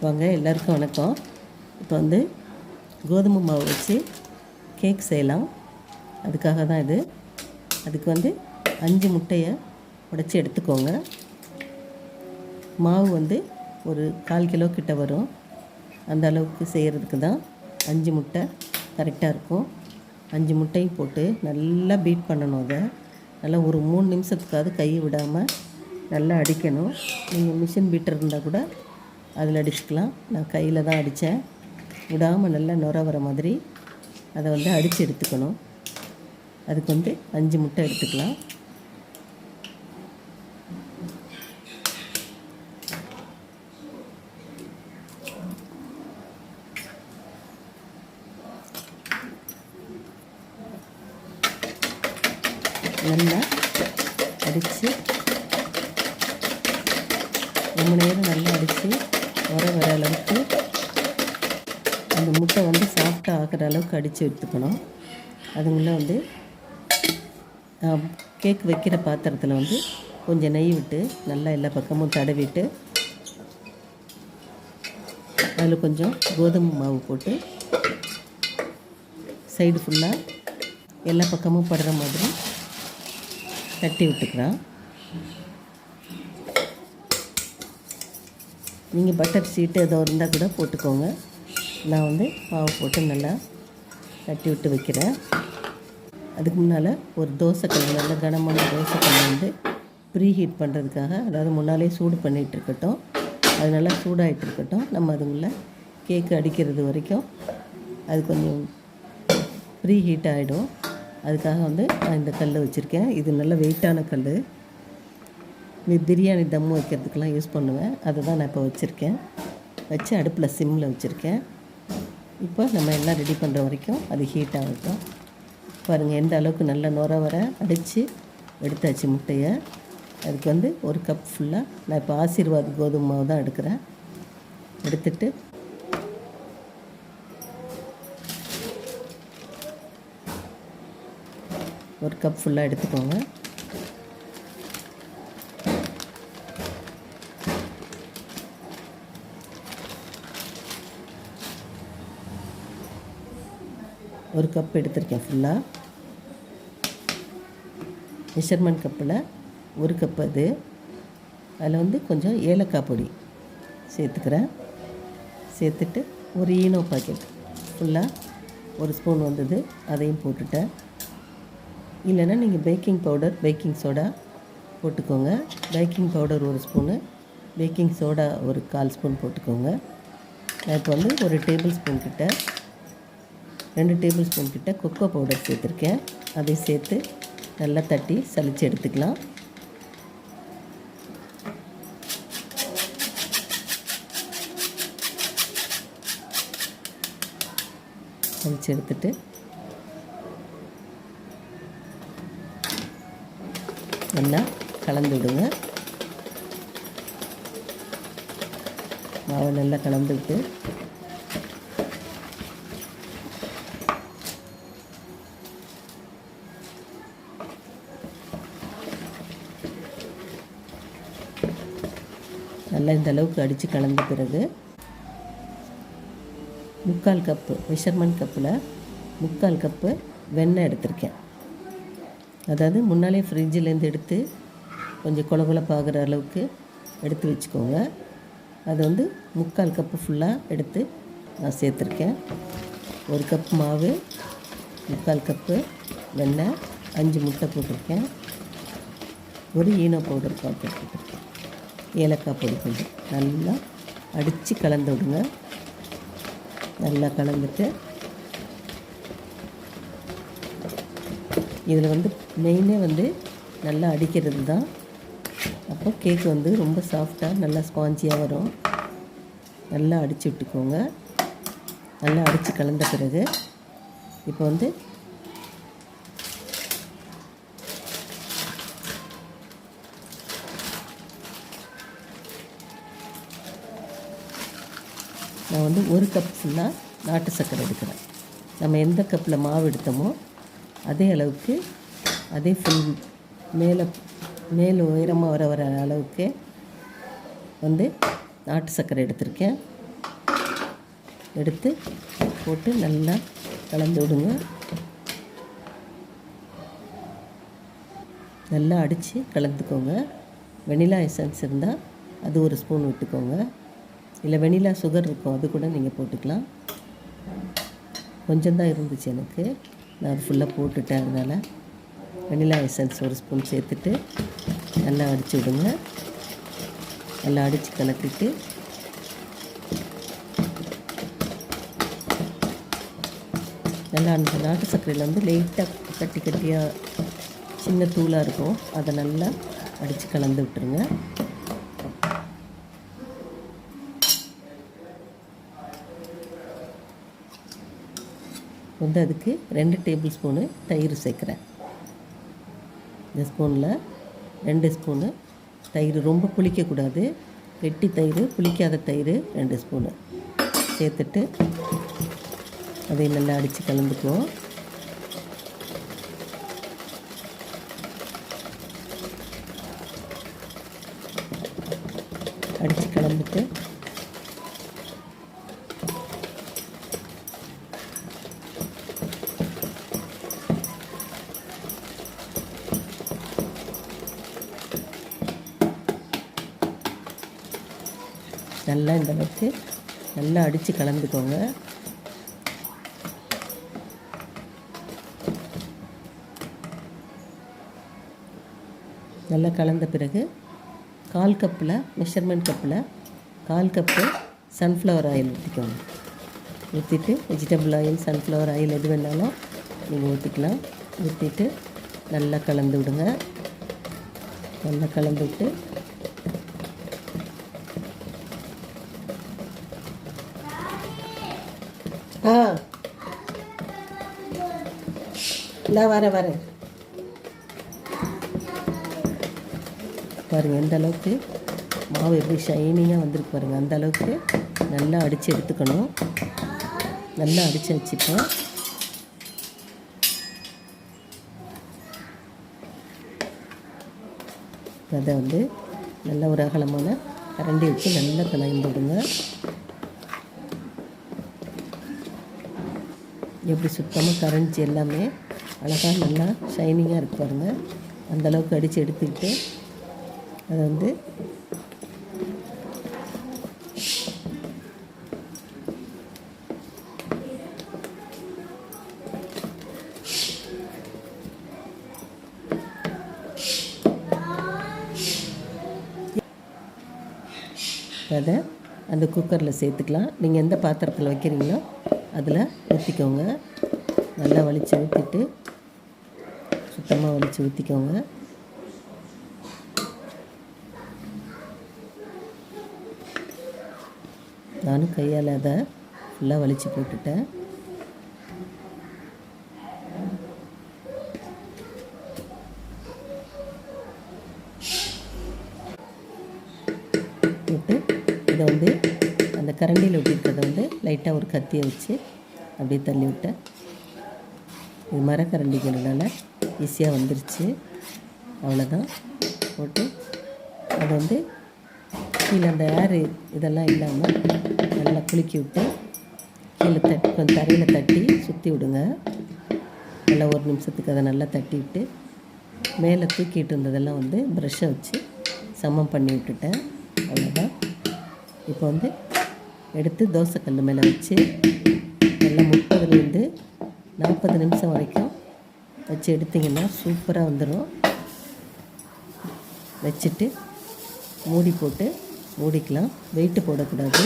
வாங்க எல்லாருக்கும் வணக்கம். இப்போ வந்து கோதுமை மாவு வச்சு கேக் செய்யலாம். அதுக்காக தான் இது. அதுக்கு வந்து அஞ்சு முட்டையை உடச்சி எடுத்துக்கோங்க. மாவு வந்து ஒரு கால் கிலோ கிட்ட வரும். அந்த அளவுக்கு செய்கிறதுக்கு தான் அஞ்சு முட்டை கரெக்டாக இருக்கும். அஞ்சு முட்டையும் போட்டு நல்லா பீட் பண்ணணும் அதை. நல்லா ஒரு மூணு நிமிஷத்துக்காவது கை விடாமல் நல்லா அடிக்கணும். நீங்கள் மிஷின் பீட்டர் இருந்தால் கூட அதில் அடிச்சுக்கலாம். நான் கையில் தான் அடித்தேன் விடாமல் நல்லா நுர வர மாதிரி அதை வந்து அடித்து எடுத்துக்கணும். அதுக்கு வந்து அஞ்சு முட்டை எடுத்துக்கலாம். நல்லா அடித்து ரொம்ப நேரம் நல்லா அடித்து வர வர அளவுக்கு அந்த முட்டை வந்து சாஃப்டாக ஆகிற அளவுக்கு அடித்து எடுத்துக்கணும். அதுங்களாம் வந்து கேக் வைக்கிற பாத்திரத்தில் வந்து கொஞ்சம் நெய் விட்டு நல்லா எல்லா பக்கமும் தடவிட்டு அதில் கொஞ்சம் கோதுமை மாவு போட்டு சைடு ஃபுல்லாக எல்லா பக்கமும் படுற மாதிரி தட்டி விட்டுக்கிறான் நீங்கள் பட்டர் சீட்டு ஏதோ இருந்தால் கூட போட்டுக்கோங்க. நான் வந்து மாவு போட்டு நல்லா தட்டி விட்டு வைக்கிறேன். அதுக்கு முன்னால் ஒரு தோசைக்கல் நல்ல கனமான தோசைக்கல் வந்து ப்ரீ ஹீட் பண்ணுறதுக்காக அதாவது முன்னாலே சூடு பண்ணிகிட்டு இருக்கட்டும். அது நல்லா சூடாகிட்டு இருக்கட்டும். நம்ம அதுக்குள்ளே கேக்கு அடிக்கிறது வரைக்கும் அது கொஞ்சம் ப்ரீ ஹீட் ஆகிடும் அதுக்காக வந்து நான் இந்த கல் வச்சுருக்கேன். இது நல்ல வெயிட்டான கல் இது பிரியாணி தம் வைக்கிறதுக்கெலாம் யூஸ் பண்ணுவேன். அதை தான் நான் இப்போ வச்சுருக்கேன். வச்சு அடுப்பில் சிம்மில் வச்சுருக்கேன். இப்போ நம்ம எல்லாம் ரெடி பண்ணுற வரைக்கும் அது ஹீட் ஆகட்டும். பாருங்கள் எந்த அளவுக்கு நல்ல நுர வர அடித்து எடுத்தாச்சு முட்டையை. அதுக்கு வந்து ஒரு கப் ஃபுல்லாக நான் இப்போ ஆசீர்வாத் கோதுமை மாவு தான் எடுக்கிறேன். எடுத்துட்டு ஒரு கப் ஃபுல்லாக எடுத்துக்கோங்க. ஒரு கப் எடுத்திருக்கேன் ஃபுல்லாக மெஷர்மெண்ட் கப்பில் ஒரு கப் அது. அதில் வந்து கொஞ்சம் ஏலக்காய் பொடி சேர்த்துக்கிறேன். சேர்த்துட்டு ஒரு ஈனோ பாக்கெட் ஃபுல்லாக ஒரு ஸ்பூன் வந்தது அதையும் போட்டுட்டேன். இல்லைன்னா நீங்கள் பேக்கிங் பவுடர் பேக்கிங் சோடா போட்டுக்கோங்க. பேக்கிங் பவுடர் ஒரு ஸ்பூனு பேக்கிங் சோடா ஒரு கால் ஸ்பூன் போட்டுக்கோங்க. நான் இப்போ வந்து ஒரு டேபிள் ஸ்பூன் கிட்ட ரெண்டு டேபிள் ஸ்பூன் கிட்ட கொக்கோ பவுடர் சேர்த்துருக்கேன். அதை சேர்த்து நல்லா தட்டி சலித்து எடுத்துக்கலாம். சலித்து எடுத்துட்டு நல்லா கலந்து விடுங்க. மாவை நல்லா கலந்து விட்டு நல்லா இந்த அளவுக்கு அடித்து கலந்த பிறகு முக்கால் கப்பு மெஷர்மெண்ட் கப்பில் முக்கால் கப்பு வெண்ணெய் எடுத்திருக்கேன். அதாவது முன்னாலே ஃப்ரிட்ஜிலேருந்து எடுத்து கொஞ்சம் கொல கொலப்பாகிற அளவுக்கு எடுத்து வச்சுக்கோங்க. அது வந்து முக்கால் கப்பு ஃபுல்லாக எடுத்து நான் சேர்த்துருக்கேன். ஒரு கப் மாவு முக்கால் கப்பு வெண்ணெய் அஞ்சு முட்டை போட்டிருக்கேன். ஒரு ஈனோ பவுடர் பாக்கெட் போட்டிருக்கேன். ஏலக்காய் பொடி கொஞ்சம் நல்லா அடித்து கலந்து விடுங்க. நல்லா கலந்துட்டு இதில் வந்து மெயினே வந்து நல்லா அடிக்கிறது தான். அப்போ கேக் வந்து ரொம்ப சாஃப்டாக நல்லா ஸ்பாஞ்சியாக வரும். நல்லா அடித்து விட்டுக்கோங்க. நல்லா அடித்து கலந்த பிறகு இப்போ வந்து நான் வந்து ஒரு கப் ஃபுல்லாக நாட்டு சர்க்கரை எடுக்கிறேன். நம்ம எந்த கப்பில் மாவு எடுத்தோமோ அதே அளவுக்கு அதே ஃபுல் மேலே மேலே உயரமாக வர வர அளவுக்கு வந்து நாட்டு சர்க்கரை எடுத்திருக்கேன். எடுத்து போட்டு நல்லா கலந்து விடுங்க. நல்லா அடித்து கலந்துக்கோங்க. வெனிலா எசன்ஸ் இருந்தால் அது ஒரு ஸ்பூன் விட்டுக்கோங்க. இல்லை வெனிலா சுகர் இருக்கும் அது கூட நீங்கள் போட்டுக்கலாம். கொஞ்சம்தான் இருந்துச்சு எனக்கு. நான் அது ஃபுல்லாக போட்டுட்டேன் அதனால். வெனிலா எசன்ஸ் ஒரு ஸ்பூன் சேர்த்துட்டு நல்லா அடித்து விடுங்க. நல்லா அடித்து கலக்கிட்டு. நல்லா அந்த நாட்டு சர்க்கரையில் வந்து லைட்டாக கட்டி கட்டியாக சின்ன தூளாக இருக்கும். அதை நல்லா அடித்து கலந்து விட்டுருங்க. வந்து அதுக்கு ரெண்டு டேபிள் ஸ்பூனு தயிர் சேர்க்குறேன். இந்த ஸ்பூனில் ரெண்டு ஸ்பூனு தயிர் ரொம்ப புளிக்கக்கூடாது. வெட்டி தயிர் புளிக்காத தயிர் ரெண்டு ஸ்பூனு சேர்த்துட்டு அதை நல்லா அடித்து கலந்துக்குவோம். அடித்து கலந்துட்டு நல்லா இந்த வச்சு நல்லா அடித்து கலந்துக்கோங்க. நல்லா கலந்த பிறகு கால் கப்பில் மெஷர்மெண்ட் கப்பில் கால் கப்பு சன்ஃப்ளவர் ஆயில் ஊற்றிக்கோங்க ஊற்றிட்டு வெஜிடபிள் ஆயில் சன்ஃப்ளவர் ஆயில் எது வேணாலும் நீங்கள் ஊற்றிக்கலாம் ஊற்றிட்டு நல்லா கலந்து விடுங்க. நல்லா கலந்து விட்டு ஆ. நான் வரேன் வரேன் பாருங்கள் எந்த அளவுக்கு மாவு எப்படி ஷைனிங்காக வந்திருக்கு பாருங்கள் அந்த அளவுக்கு நல்லா அடித்து எடுத்துக்கணும். நல்லா அடித்து வச்சுப்போம் அதை வந்து நல்ல ஒரு அகலமான கரண்டி வச்சு நல்லா கலந்து விடுங்க. எப்படி சுத்தமாக கரைஞ்சி எல்லாமே அழகாக நல்லா ஷைனிங்காக இருக்கு பாருங்கள் அந்தளவுக்கு அடித்து எடுத்துக்கிட்டு அதை வந்து அதை அந்த குக்கரில் சேர்த்துக்கலாம். நீங்கள் எந்த பாத்திரத்தில் வைக்கிறீங்களோ அதில் ஊற்றிக்கோங்க. நல்லா வலித்து ஊற்றிட்டு சுத்தமாக வலித்து ஊற்றிக்கோங்க நானும் கையால் அதை ஃபுல்லாக வலித்து போட்டுட்டேன். போட்டு இதை வந்து கரண்டியில் ஒட்டியிருக்கிறத வந்து லைட்டாக ஒரு கத்தியை வச்சு அப்படியே தள்ளி விட்டேன். இது மரக்கரண்டிக்கிறதுனால ஈஸியாக வந்துருச்சு. அவ்வளோதான் போட்டு அதை வந்து கீழே அந்த ஏர் இதெல்லாம் இல்லாமல் நல்லா குலுக்கி விட்டு கீழே தட்டி கொஞ்சம் தரையில் தட்டி சுற்றி விடுங்க. நல்லா ஒரு நிமிஷத்துக்கு அதை நல்லா தட்டி விட்டு மேலே தூக்கிட்டு இருந்ததெல்லாம் வந்து ப்ரெஷ்ஷை வச்சு சமம் பண்ணி விட்டுட்டேன். அவ்வளோதான் இப்போ வந்து எடுத்து தோசைக்கல் மேலே வச்சு நல்லா முப்பதுலேருந்து நாற்பது நிமிஷம் வரைக்கும் வச்சு எடுத்திங்கன்னா சூப்பராக வந்துடும். வச்சுட்டு மூடி போட்டு மூடிக்கலாம். வெயிட்டு போடக்கூடாது.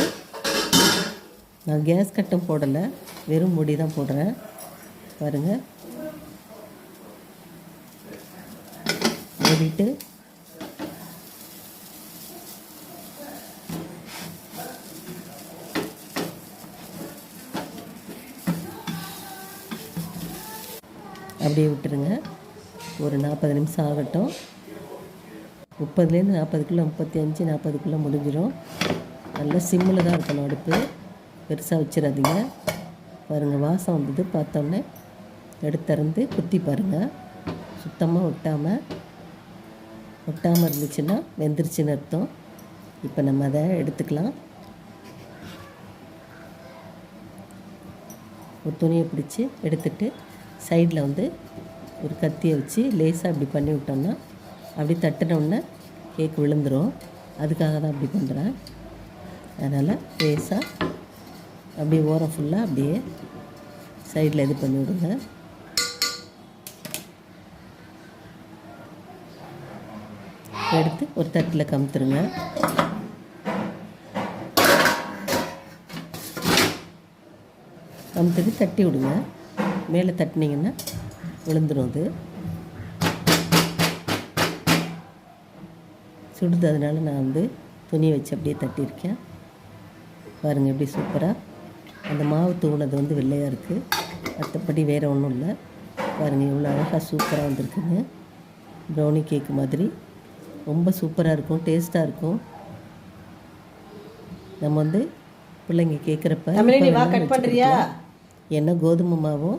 நான் கேஸ் கட்டும் போடலை. வெறும் மூடி தான் போடுறேன். பாருங்கள் மூடிட்டு அப்படியே விட்டுருங்க. ஒரு நாற்பது நிமிஷம் ஆகட்டும். முப்பதுலேருந்து நாற்பதுக்குள்ளே முப்பத்தி அஞ்சு நாற்பதுக்குள்ளே முடிஞ்சிடும் நல்லா சிம்மில் தான் இருக்கணும் அடுப்பு. பெருசாக வச்சிடாதீங்க. பாருங்கள் வாசம் வந்தது. பார்த்தோன்னே எடுத்துறந்து குத்தி பாருங்கள் சுத்தமாக ஒட்டாமல் ஒட்டாமல் இருந்துச்சுன்னா வெந்துருச்சுன்னு அர்த்தம். இப்போ நம்ம அதை எடுத்துக்கலாம். ஒரு துணியை பிடிச்சி எடுத்துகிட்டு சைடில் வந்து ஒரு கத்தியை வச்சு லேசாக இப்படி பண்ணி விட்டோம்னா அப்படி தட்டினோடனே கேக் விழுந்துடும் அதுக்காக தான் அப்படி பண்ணுறேன் அதனால் லேசாக அப்படியே ஓரம் ஃபுல்லாக அப்படியே சைடில் இது பண்ணி விடுங்க. எடுத்து ஒரு தட்டில் கமுத்துருங்க. கமுத்துக்கு தட்டி விடுங்க. மேலே தட்டினீங்கன்னா விழுந்துடும் அது. சுடுது அதனால நான் வந்து துணியை வச்சு அப்படியே தட்டியிருக்கேன். பாருங்கள் எப்படி சூப்பராக அந்த மாவு தூணது வந்து வெள்ளையாக இருக்குது மற்றபடி வேறு ஒன்றும் இல்லை. பாருங்கள் இவ்வளோ அழகாக சூப்பராக வந்திருக்குங்க. ப்ரௌனி கேக்கு மாதிரி. ரொம்ப சூப்பராக இருக்கும் டேஸ்ட்டாக இருக்கும். நம்ம வந்து பிள்ளைங்க கேட்குறப்ப ஏன்னா கோதுமை மாவும்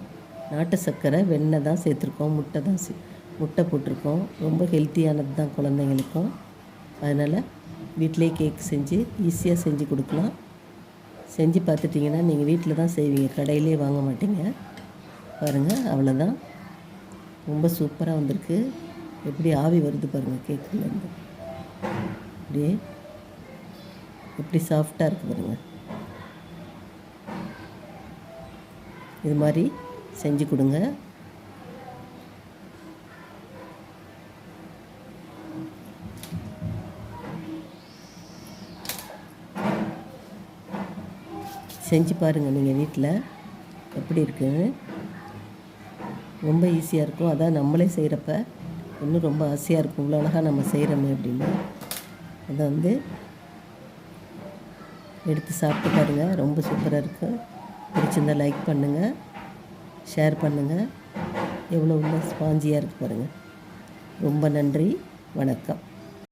நாட்டு சர்க்கரை வெண்ணெய் தான் சேர்த்துருக்கோம் முட்டை தான் சே முட்டை போட்டிருக்கோம். ரொம்ப ஹெல்த்தியானது தான் குழந்தைங்களுக்கும். அதனால் வீட்டிலே கேக் செஞ்சு ஈஸியாக செஞ்சு கொடுக்கலாம். செஞ்சு பார்த்துட்டிங்கன்னா நீங்கள் வீட்டில் தான் செய்வீங்க. கடையிலே வாங்க மாட்டீங்க. பாருங்கள் அவ்வளோதான் ரொம்ப சூப்பராக வந்திருக்கு. எப்படி ஆவி வருது பாருங்கள் கேக்குலேருந்து அப்படியே எப்படி சாஃப்டாக இருக்குது பாருங்கள் இது மாதிரி செஞ்சு கொடுங்க. செஞ்சு பாருங்கள் நீங்கள் வீட்டில் எப்படி இருக்குன்னு ரொம்ப ஈஸியாக இருக்கும். அதான் நம்மளே செய்கிறப்ப இன்னும் ரொம்ப ஆசையாக இருக்கும். இவ்வளோ அழகாக நம்ம செய்கிறோமே அப்படின்னு. அதை வந்து எடுத்து சாப்பிட்டு பாருங்கள் ரொம்ப சூப்பராக இருக்கும் பிடிச்சிருந்தா லைக் பண்ணுங்கள் ஷேர் பண்ணுங்கள் எவ்வளோ உள்ள ஸ்பாஞ்சியாக இருக்குது பாருங்கள் ரொம்ப நன்றி. வணக்கம்.